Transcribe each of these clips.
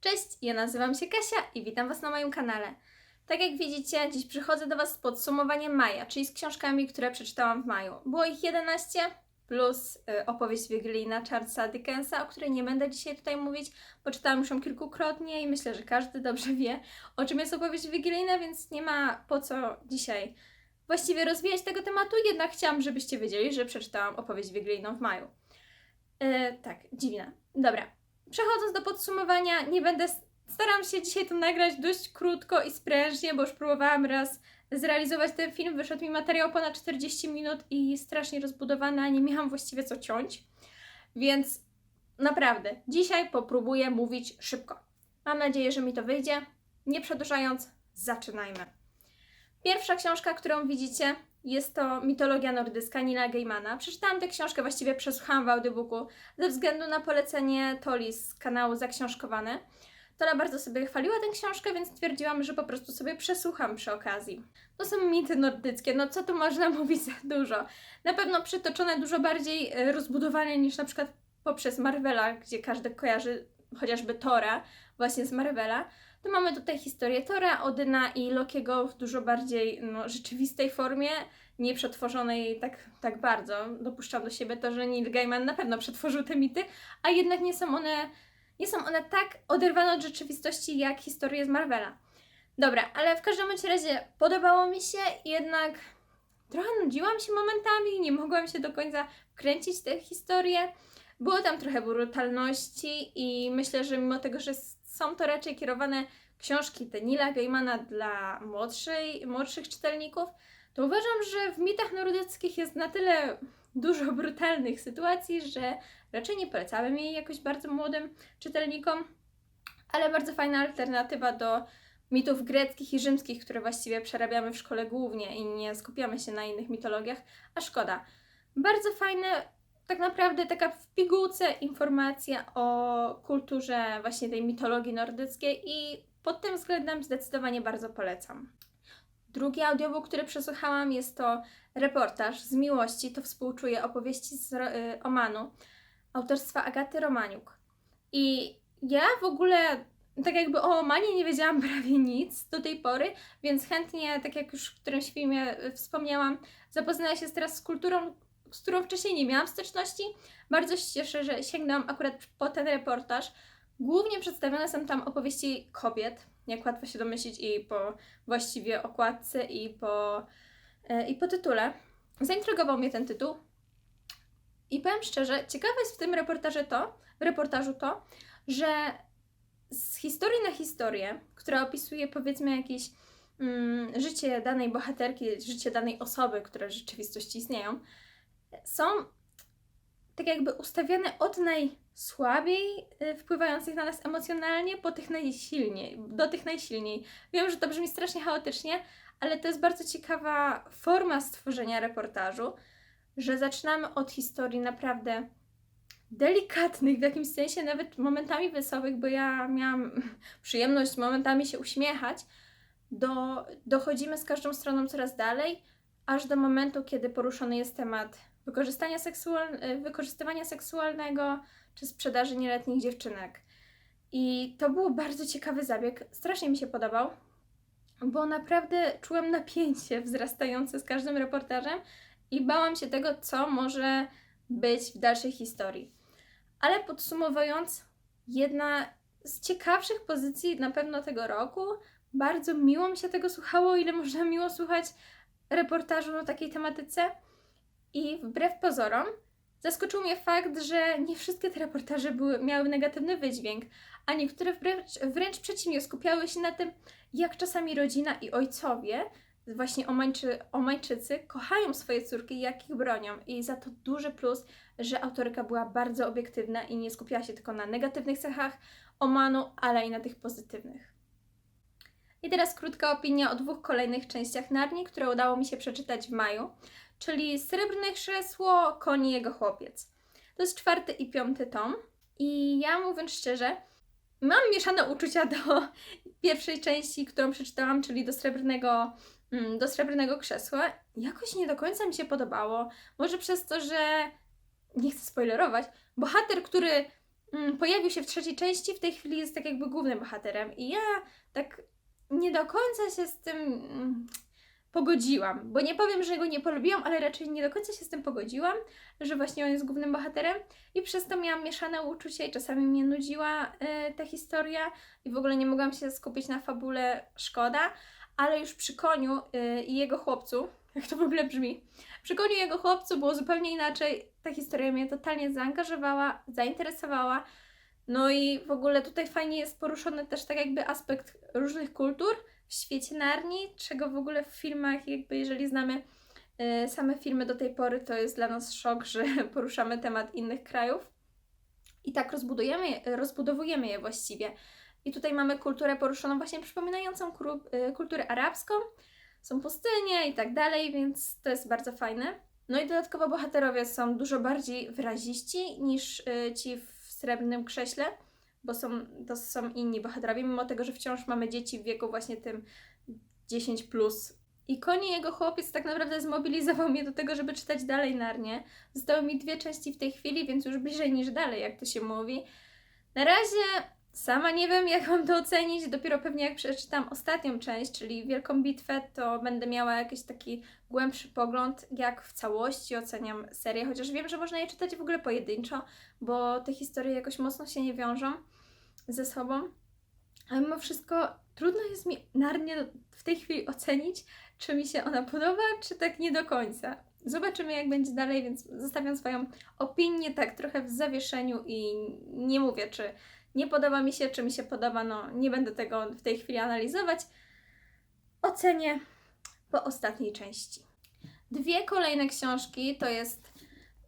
Cześć, ja nazywam się Kasia i witam Was na moim kanale. Tak jak widzicie, dziś przychodzę do Was z podsumowaniem maja, czyli z książkami, które przeczytałam w maju. Było ich 11 plus y, opowieść wigilijna Charlesa Dickensa, o której nie będę dzisiaj tutaj mówić, bo czytałam już ją kilkukrotnie i myślę, że każdy dobrze wie, o czym jest opowieść wigilijna, więc nie ma po co dzisiaj właściwie rozwijać tego tematu, jednak chciałam, żebyście wiedzieli, że przeczytałam opowieść wigilijną w maju. E, tak, dziwne. Dobra, przechodząc do podsumowania, nie będę. Staram się dzisiaj to nagrać dość krótko i sprężnie, bo już próbowałam raz zrealizować ten film. Wyszedł mi materiał ponad 40 minut i strasznie rozbudowany, a nie miałam właściwie co ciąć. Więc naprawdę, dzisiaj popróbuję mówić szybko. Mam nadzieję, że mi to wyjdzie. Nie przedłużając, zaczynajmy. Pierwsza książka, którą widzicie, jest to Mitologia nordycka Nila Gaimana. Przeczytałam tę książkę, właściwie przesłuchałam w audiobooku ze względu na polecenie Toli z kanału Zaksiążkowane. Tola bardzo sobie chwaliła tę książkę, więc stwierdziłam, że po prostu sobie przesłucham przy okazji. To są mity nordyckie, no co tu można mówić za dużo? Na pewno przytoczone dużo bardziej e, rozbudowane niż na przykład poprzez Marvela, gdzie każdy kojarzy chociażby Tora właśnie z Marvela. To mamy tutaj historię Tora, Odyna i Lokiego w dużo bardziej no, rzeczywistej formie, nie przetworzonej tak, tak bardzo. Dopuszczam do siebie to, że Neil Gaiman na pewno przetworzył te mity, a jednak nie są one, nie są one tak oderwane od rzeczywistości jak historie z Marvela. Dobra, ale w każdym razie podobało mi się, jednak trochę nudziłam się momentami, nie mogłam się do końca wkręcić w tę historię. Było tam trochę brutalności i myślę, że mimo tego, że są to raczej kierowane książki Tenila Gaimana dla młodszej, młodszych czytelników, to uważam, że w mitach nordyckich jest na tyle dużo brutalnych sytuacji, że raczej nie polecałabym jej jakoś bardzo młodym czytelnikom, ale bardzo fajna alternatywa do mitów greckich i rzymskich, które właściwie przerabiamy w szkole głównie i nie skupiamy się na innych mitologiach, a szkoda. Bardzo fajne, tak naprawdę taka w pigułce informacja o kulturze właśnie tej mitologii nordyckiej i pod tym względem zdecydowanie bardzo polecam. Drugi audiobook, który przesłuchałam jest to reportaż z miłości, to współczuję opowieści z y, Omanu, autorstwa Agaty Romaniuk. I ja w ogóle tak jakby o Omanie nie wiedziałam prawie nic do tej pory, więc chętnie, tak jak już w którymś filmie y, wspomniałam, zapoznaję się teraz z kulturą, z którą wcześniej nie miałam styczności. Bardzo się cieszę, że sięgnęłam akurat po ten reportaż. Głównie przedstawione są tam opowieści kobiet, jak łatwo się domyślić, i po właściwie okładce, i po, e, i po tytule. Zaintrygował mnie ten tytuł. I powiem szczerze, ciekawe jest w tym reportażu to, w reportażu to, że z historii na historię, która opisuje powiedzmy jakieś mm, życie danej bohaterki, życie danej osoby, które w rzeczywistości istnieją, są tak jakby ustawiane od najsłabiej y, wpływających na nas emocjonalnie po tych najsilniej, do tych najsilniej. Wiem, że to brzmi strasznie chaotycznie, ale to jest bardzo ciekawa forma stworzenia reportażu, że zaczynamy od historii naprawdę delikatnych, w jakimś sensie nawet momentami wesołych, bo ja miałam przyjemność momentami się uśmiechać, do, dochodzimy z każdą stroną coraz dalej, aż do momentu, kiedy poruszony jest temat wykorzystania seksual, y, wykorzystywania seksualnego czy sprzedaży nieletnich dziewczynek. I to był bardzo ciekawy zabieg, strasznie mi się podobał, bo naprawdę czułam napięcie wzrastające z każdym reportażem i bałam się tego, co może być w dalszej historii. Ale podsumowując, jedna z ciekawszych pozycji na pewno tego roku, bardzo miło mi się tego słuchało, ile można miło słuchać reportażu o takiej tematyce. I wbrew pozorom, zaskoczył mnie fakt, że nie wszystkie te reportaże były, miały negatywny wydźwięk, a niektóre wręcz, wręcz przeciwnie skupiały się na tym, jak czasami rodzina i ojcowie, właśnie Omańczy, Omańczycy, kochają swoje córki jak ich bronią. I za to duży plus, że autorka była bardzo obiektywna i nie skupiała się tylko na negatywnych cechach Omanu, ale i na tych pozytywnych. I teraz krótka opinia o dwóch kolejnych częściach Narni, które udało mi się przeczytać w maju czyli Srebrne Krzesło, Koń i jego chłopiec. To jest czwarty i piąty tom. I ja mówiąc szczerze, mam mieszane uczucia do pierwszej części, którą przeczytałam, czyli do Srebrnego, mm, do Srebrnego Krzesła. Jakoś nie do końca mi się podobało. Może przez to, że nie chcę spoilerować, bohater, który mm, pojawił się w trzeciej części, w tej chwili jest tak jakby głównym bohaterem. I ja tak nie do końca się z tym mm, pogodziłam, bo nie powiem, że go nie polubiłam, ale raczej nie do końca się z tym pogodziłam, że właśnie on jest głównym bohaterem. I przez to miałam mieszane uczucia i czasami mnie nudziła e, ta historia. I w ogóle nie mogłam się skupić na fabule, szkoda, ale już przy koniu e, i jego chłopcu, jak to w ogóle brzmi, przy koniu jego chłopcu było zupełnie inaczej, ta historia mnie totalnie zaangażowała, zainteresowała, no i w ogóle tutaj fajnie jest poruszony też tak jakby aspekt różnych kultur w świecie Narni, czego w ogóle w filmach, jakby jeżeli znamy e, same filmy do tej pory, to jest dla nas szok, że poruszamy temat innych krajów. I tak rozbudujemy, je- rozbudowujemy je właściwie. I tutaj mamy kulturę poruszoną właśnie przypominającą e, kulturę arabską. Są pustynie i tak dalej, więc to jest bardzo fajne. No i dodatkowo bohaterowie są dużo bardziej wyraziści niż e, ci w Srebrnym Krześle, bo są, to są inni bohaterowie, mimo tego, że wciąż mamy dzieci w wieku właśnie tym 10+. Plus. I Koni jego chłopiec tak naprawdę zmobilizował mnie do tego, żeby czytać dalej Narnię. Zostały mi dwie części w tej chwili, więc już bliżej niż dalej, jak to się mówi. Na razie sama nie wiem, jak mam to ocenić. Dopiero pewnie jak przeczytam ostatnią część, czyli Wielką Bitwę, to będę miała jakiś taki głębszy pogląd, jak w całości oceniam serię, chociaż wiem, że można je czytać w ogóle pojedynczo, bo te historie jakoś mocno się nie wiążą ze sobą. Ale mimo wszystko trudno jest mi Narnię w tej chwili ocenić, czy mi się ona podoba, czy tak nie do końca. Zobaczymy, jak będzie dalej, więc zostawiam swoją opinię tak trochę w zawieszeniu i nie mówię, czy nie podoba mi się, czy mi się podoba. No, nie będę tego w tej chwili analizować. Ocenię po ostatniej części. Dwie kolejne książki to jest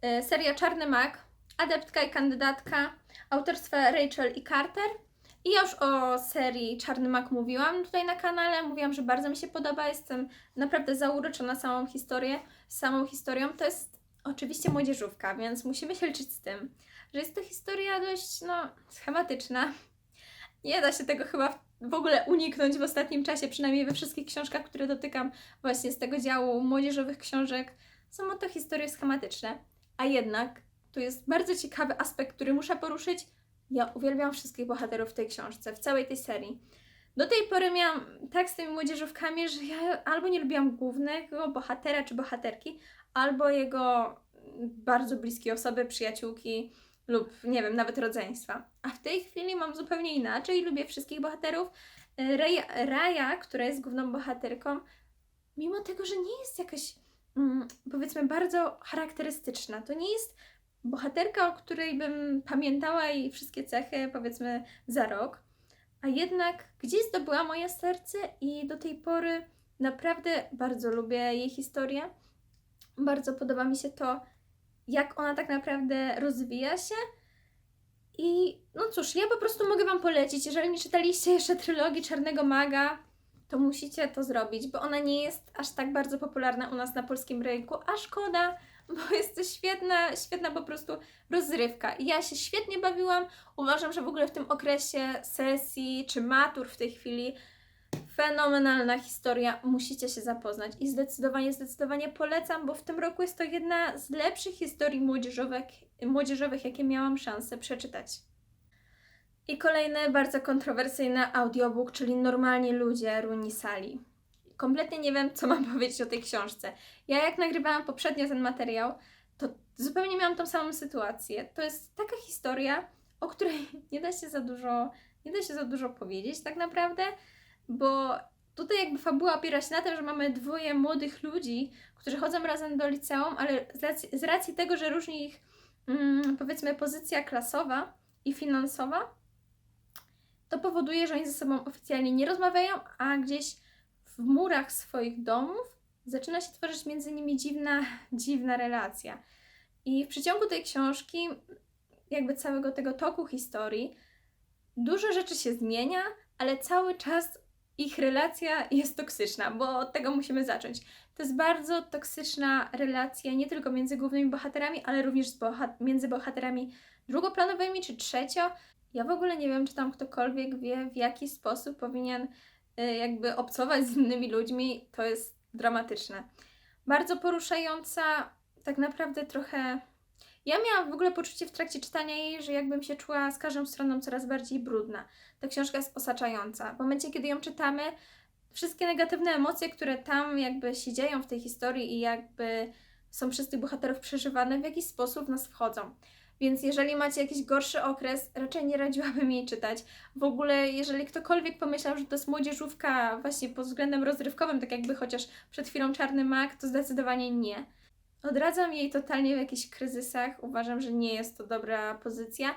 e, seria Czarny Mak, Adeptka i Kandydatka autorstwa Rachel i Carter. I ja już o serii Czarny Mak mówiłam tutaj na kanale. Mówiłam, że bardzo mi się podoba. Jestem naprawdę zauroczona samą historię, samą historią. To jest oczywiście młodzieżówka, więc musimy się liczyć z tym, że jest to historia dość no, schematyczna. Nie da się tego chyba w ogóle uniknąć w ostatnim czasie, przynajmniej we wszystkich książkach, które dotykam właśnie z tego działu młodzieżowych książek. Są to historie schematyczne, a jednak tu jest bardzo ciekawy aspekt, który muszę poruszyć. Ja uwielbiam wszystkich bohaterów w tej książce, w całej tej serii. Do tej pory miałam tak z tymi młodzieżówkami, że ja albo nie lubiłam głównego bohatera czy bohaterki, albo jego bardzo bliskie osoby, przyjaciółki lub nie wiem, nawet rodzeństwa. A w tej chwili mam zupełnie inaczej, lubię wszystkich bohaterów. Raja, Raja która jest główną bohaterką, mimo tego, że nie jest jakaś mm, powiedzmy bardzo charakterystyczna, to nie jest bohaterka, o której bym pamiętała jej wszystkie cechy, powiedzmy, za rok, a jednak gdzieś zdobyła moje serce i do tej pory naprawdę bardzo lubię jej historię. Bardzo podoba mi się to, jak ona tak naprawdę rozwija się. I no cóż, ja po prostu mogę Wam polecić, jeżeli nie czytaliście jeszcze trylogii Czarnego Maga, to musicie to zrobić, bo ona nie jest aż tak bardzo popularna u nas na polskim rynku, a szkoda, bo jest to świetna, świetna po prostu rozrywka. Ja się świetnie bawiłam. Uważam, że w ogóle w tym okresie sesji czy matur w tej chwili fenomenalna historia. Musicie się zapoznać i zdecydowanie, zdecydowanie polecam, bo w tym roku jest to jedna z lepszych historii młodzieżowych, młodzieżowych jakie miałam szansę przeczytać. I kolejny bardzo kontrowersyjny audiobook, czyli Normalnie ludzie Runi Sali. Kompletnie nie wiem, co mam powiedzieć o tej książce. Ja jak nagrywałam poprzednio ten materiał, to zupełnie miałam tą samą sytuację. To jest taka historia, o której nie da się za dużo, nie da się za dużo powiedzieć tak naprawdę, bo tutaj jakby fabuła opiera się na tym, że mamy dwoje młodych ludzi, którzy chodzą razem do liceum, ale z racji, z racji tego, że różni ich mm, powiedzmy pozycja klasowa i finansowa, to powoduje, że oni ze sobą oficjalnie nie rozmawiają, a gdzieś w murach swoich domów zaczyna się tworzyć między nimi dziwna, dziwna relacja. I w przeciągu tej książki, jakby całego tego toku historii, dużo rzeczy się zmienia, ale cały czas ich relacja jest toksyczna, bo od tego musimy zacząć. To jest bardzo toksyczna relacja nie tylko między głównymi bohaterami, ale również między bohaterami drugoplanowymi czy trzecio. Ja w ogóle nie wiem, czy tam ktokolwiek wie, w jaki sposób powinien y, jakby obcować z innymi ludźmi. To jest dramatyczne. Bardzo poruszająca, tak naprawdę trochę. Ja miałam w ogóle poczucie w trakcie czytania jej, że jakbym się czuła z każdą stroną coraz bardziej brudna. Ta książka jest osaczająca. W momencie, kiedy ją czytamy, wszystkie negatywne emocje, które tam jakby się dzieją w tej historii i jakby są przez tych bohaterów przeżywane, w jakiś sposób w nas wchodzą. Więc jeżeli macie jakiś gorszy okres, raczej nie radziłabym jej czytać. W ogóle, jeżeli ktokolwiek pomyślał, że to jest młodzieżówka właśnie pod względem rozrywkowym, tak jakby chociaż przed chwilą Czarny Mak, to zdecydowanie nie. Odradzam jej totalnie w jakichś kryzysach. Uważam, że nie jest to dobra pozycja.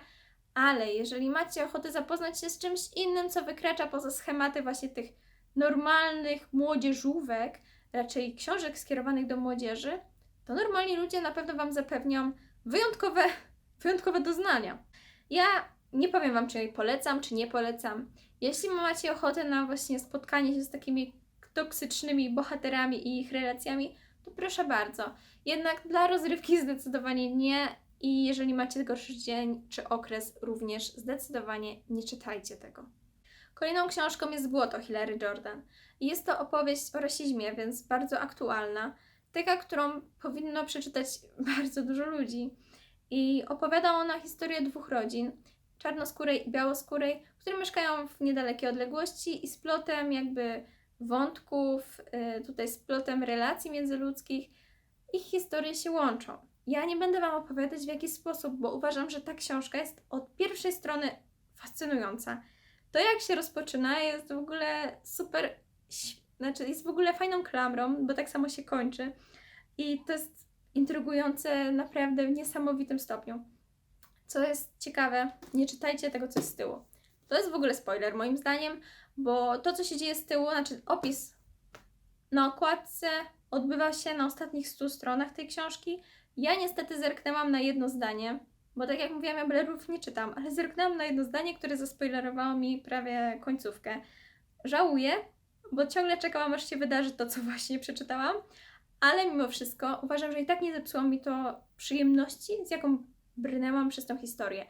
Ale jeżeli macie ochotę zapoznać się z czymś innym, co wykracza poza schematy właśnie tych normalnych młodzieżówek, raczej książek skierowanych do młodzieży, to normalni ludzie na pewno Wam zapewnią wyjątkowe, wyjątkowe doznania. Ja nie powiem Wam, czy polecam, czy nie polecam. Jeśli macie ochotę na właśnie spotkanie się z takimi toksycznymi bohaterami i ich relacjami, to proszę bardzo. Jednak dla rozrywki zdecydowanie nie i jeżeli macie gorszy dzień czy okres, również zdecydowanie nie czytajcie tego. Kolejną książką jest Błoto Hilary Jordan. Jest to opowieść o rasizmie, więc bardzo aktualna. Taka, którą powinno przeczytać bardzo dużo ludzi. I opowiada ona historię dwóch rodzin, czarnoskórej i białoskórej, które mieszkają w niedalekiej odległości i z plotem jakby wątków, y, tutaj z plotem relacji międzyludzkich, ich historie się łączą. Ja nie będę Wam opowiadać w jaki sposób, bo uważam, że ta książka jest od pierwszej strony fascynująca. To jak się rozpoczyna jest w ogóle super, znaczy jest w ogóle fajną klamrą, bo tak samo się kończy. I to jest intrygujące naprawdę w niesamowitym stopniu. Co jest ciekawe, nie czytajcie tego, co jest z tyłu. To jest w ogóle spoiler moim zdaniem, bo to, co się dzieje z tyłu, znaczy opis na okładce odbywa się na ostatnich 100 stronach tej książki. Ja niestety zerknęłam na jedno zdanie, bo tak jak mówiłam, ja blerów nie czytam, ale zerknęłam na jedno zdanie, które zaspoilerowało mi prawie końcówkę. Żałuję, bo ciągle czekałam, aż się wydarzy to, co właśnie przeczytałam, ale mimo wszystko uważam, że i tak nie zepsuło mi to przyjemności, z jaką brnęłam przez tą historię,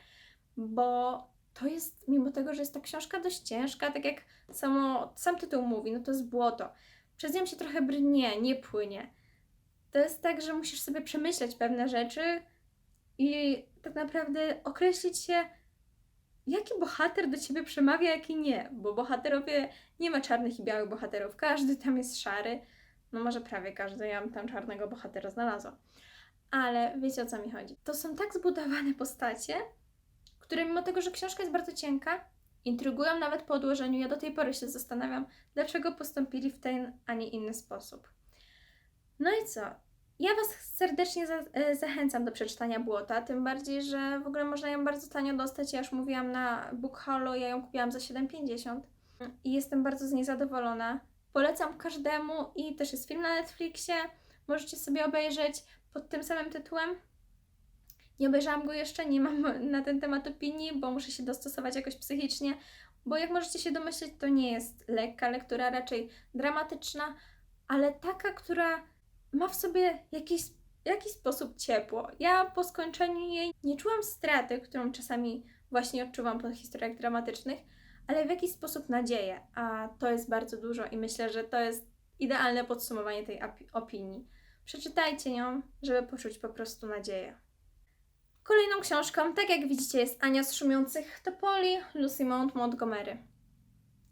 bo to jest, mimo tego, że jest ta książka dość ciężka, tak jak samo, sam tytuł mówi, no to jest błoto. Przez nią się trochę brnie, nie płynie. To jest tak, że musisz sobie przemyśleć pewne rzeczy i tak naprawdę określić się, jaki bohater do ciebie przemawia, jaki nie. Bo bohaterowie, nie ma czarnych i białych bohaterów, każdy tam jest szary. No może prawie każdy, ja bym tam czarnego bohatera znalazła. Ale wiecie o co mi chodzi. To są tak zbudowane postacie, które mimo tego, że książka jest bardzo cienka, intrygują nawet po odłożeniu. Ja do tej pory się zastanawiam, dlaczego postąpili w ten, a nie inny sposób. No i co? Ja Was serdecznie za, e, zachęcam do przeczytania Błota, tym bardziej, że w ogóle można ją bardzo tanio dostać. Ja już mówiłam na Book Holo, ja ją kupiłam za 7,50 i jestem bardzo z niej zadowolona. Polecam każdemu i też jest film na Netflixie. Możecie sobie obejrzeć pod tym samym tytułem. Nie obejrzałam go jeszcze, nie mam na ten temat opinii, bo muszę się dostosować jakoś psychicznie, bo jak możecie się domyśleć, to nie jest lekka lektura, raczej dramatyczna, ale taka, która ma w sobie jakiś, jakiś sposób ciepło. Ja po skończeniu jej nie czułam straty, którą czasami właśnie odczuwam po historiach dramatycznych, ale w jakiś sposób nadzieję, a to jest bardzo dużo i myślę, że to jest idealne podsumowanie tej opi- opinii. Przeczytajcie ją, żeby poczuć po prostu nadzieję. Kolejną książką, tak jak widzicie, jest Ania z Szumiących Topoli, Lucy Mount Montgomery.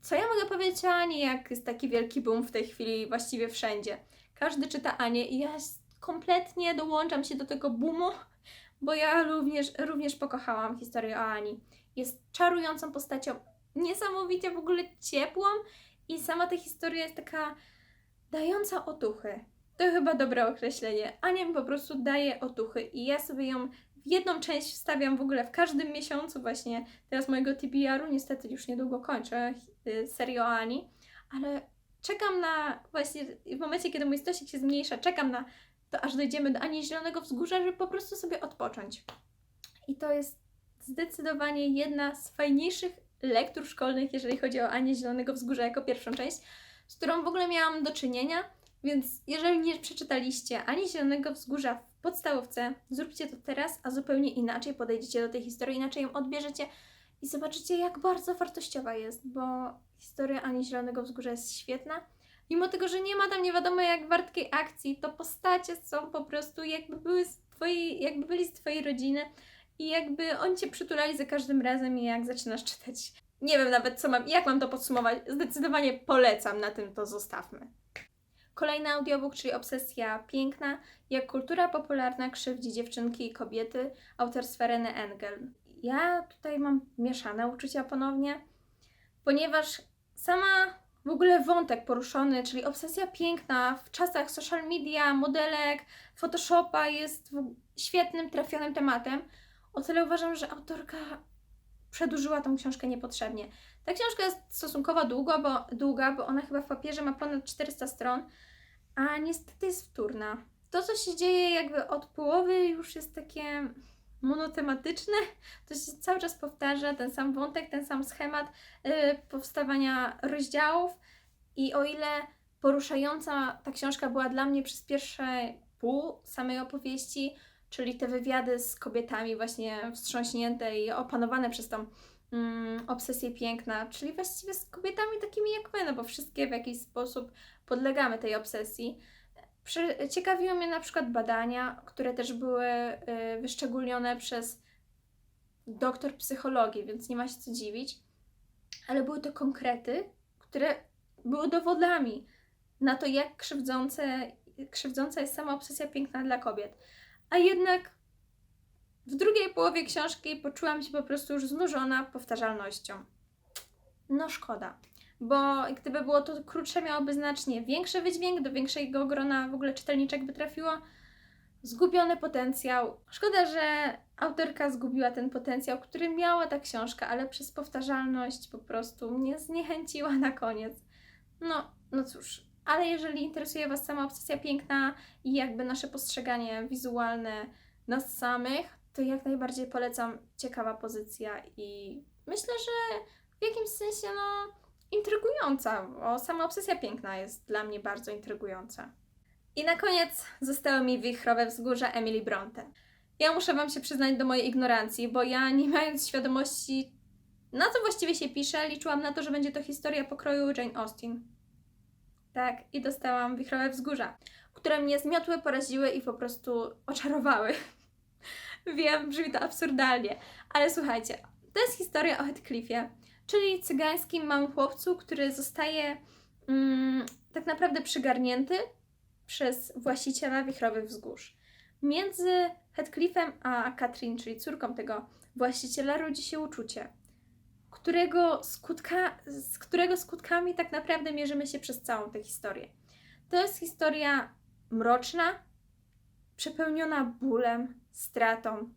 Co ja mogę powiedzieć o Ani, jak jest taki wielki boom w tej chwili właściwie wszędzie? Każdy czyta Anię i ja kompletnie dołączam się do tego boomu, bo ja również, również pokochałam historię o Ani. Jest czarującą postacią, niesamowicie w ogóle ciepłą i sama ta historia jest taka dająca otuchy. To chyba dobre określenie. Ania mi po prostu daje otuchy i ja sobie ją jedną część wstawiam w ogóle w każdym miesiącu właśnie teraz mojego TBR-u. Niestety już niedługo kończę y, serię o Ani, ale czekam na właśnie w momencie, kiedy mój stosik się zmniejsza, czekam na to, aż dojdziemy do Ani Zielonego Wzgórza, żeby po prostu sobie odpocząć. I to jest zdecydowanie jedna z fajniejszych lektur szkolnych, jeżeli chodzi o Anię Zielonego Wzgórza jako pierwszą część, z którą w ogóle miałam do czynienia. Więc jeżeli nie przeczytaliście ani Zielonego Wzgórza podstawówce, zróbcie to teraz, a zupełnie inaczej podejdziecie do tej historii, inaczej ją odbierzecie i zobaczycie, jak bardzo wartościowa jest, bo historia Ani Zielonego Wzgórza jest świetna. Mimo tego, że nie ma tam nie wiadomo jak wartkiej akcji, to postacie są po prostu jakby były twojej, jakby byli z twojej rodziny i jakby oni cię przytulali za każdym razem jak zaczynasz czytać. Nie wiem nawet co mam, jak mam to podsumować. Zdecydowanie polecam, na tym to zostawmy. Kolejny audiobook, czyli Obsesja Piękna, jak kultura popularna krzywdzi dziewczynki i kobiety, autorstwa Reny Engel. Ja tutaj mam mieszane uczucia ponownie, ponieważ sama w ogóle wątek poruszony, czyli obsesja piękna w czasach social media, modelek, Photoshopa jest świetnym, trafionym tematem. O tyle uważam, że autorka przedłużyła tą książkę niepotrzebnie. Ta książka jest stosunkowo długo, bo, długa, bo ona chyba w papierze ma ponad 400 stron, a niestety jest wtórna. To, co się dzieje jakby od połowy już jest takie monotematyczne, to się cały czas powtarza, ten sam wątek, ten sam schemat yy, powstawania rozdziałów i o ile poruszająca ta książka była dla mnie przez pierwsze pół samej opowieści, czyli te wywiady z kobietami właśnie wstrząśnięte i opanowane przez tą mm, obsesję piękna, czyli właściwie z kobietami takimi jak my, no bo wszystkie w jakiś sposób podlegamy tej obsesji. Ciekawiły mnie na przykład badania, które też były y, wyszczególnione przez doktor psychologii, więc nie ma się co dziwić, ale były to konkrety, które były dowodami na to, jak krzywdzące, krzywdząca jest sama obsesja piękna dla kobiet. A jednak w drugiej połowie książki poczułam się po prostu już znużona powtarzalnością. No szkoda, bo gdyby było to krótsze, miałoby znacznie większy wydźwięk, do większego grona w ogóle czytelniczek by trafiło. Zgubiony potencjał. Szkoda, że autorka zgubiła ten potencjał, który miała ta książka, ale przez powtarzalność po prostu mnie zniechęciła na koniec. No, no cóż, ale jeżeli interesuje Was sama obsesja piękna i jakby nasze postrzeganie wizualne nas samych, to jak najbardziej polecam. Ciekawa pozycja i myślę, że w jakimś sensie, no, intrygująca, bo sama obsesja piękna jest dla mnie bardzo intrygująca. I na koniec zostały mi wichrowe wzgórza Emily Bronte. Ja muszę Wam się przyznać do mojej ignorancji, bo ja nie mając świadomości, na co właściwie się pisze, liczyłam na to, że będzie to historia pokroju Jane Austen. Tak, i dostałam wichrowe wzgórza, które mnie zmiotły, poraziły i po prostu oczarowały. Wiem, brzmi to absurdalnie, ale słuchajcie, to jest historia o Heathcliffie, czyli cygańskim małym chłopcu, który zostaje mm, tak naprawdę przygarnięty przez właściciela wichrowych wzgórz. Między Heathcliffem a Katrin, czyli córką tego właściciela, rodzi się uczucie, którego, skutka, z którego skutkami tak naprawdę mierzymy się przez całą tę historię. To jest historia mroczna, przepełniona bólem, stratą,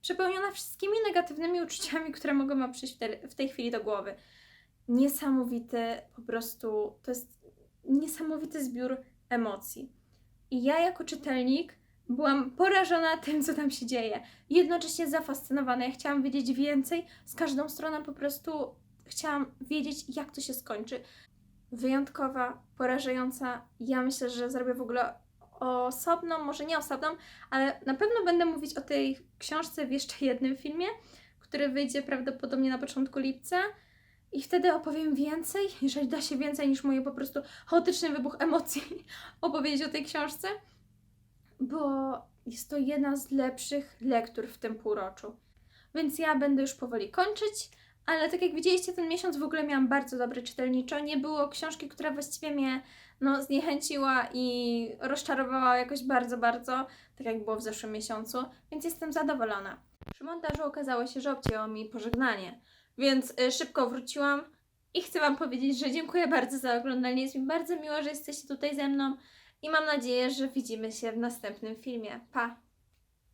przepełniona wszystkimi negatywnymi uczuciami, które mogą nam przyjść w, te, w tej chwili do głowy. Niesamowity, po prostu, to jest niesamowity zbiór emocji. I ja jako czytelnik byłam porażona tym, co tam się dzieje. Jednocześnie zafascynowana. Ja chciałam wiedzieć więcej. Z każdą stroną po prostu chciałam wiedzieć, jak to się skończy. Wyjątkowa, porażająca. Ja myślę, że zrobię w ogóle osobną, może nie osobną, ale na pewno będę mówić o tej książce w jeszcze jednym filmie, który wyjdzie prawdopodobnie na początku lipca. I wtedy opowiem więcej, jeżeli da się więcej niż moje po prostu chaotyczny wybuch emocji opowiedzieć o tej książce, bo jest to jedna z lepszych lektur w tym półroczu. Więc ja będę już powoli kończyć, ale tak jak widzieliście, ten miesiąc w ogóle miałam bardzo dobry czytelniczo. Nie było książki, która właściwie mnie no, zniechęciła i rozczarowała jakoś bardzo, bardzo, tak jak było w zeszłym miesiącu, więc jestem zadowolona. Przy montażu okazało się, że obcięło mi pożegnanie, więc y, szybko wróciłam i chcę Wam powiedzieć, że dziękuję bardzo za oglądanie. Jest mi bardzo miło, że jesteście tutaj ze mną i mam nadzieję, że widzimy się w następnym filmie. Pa!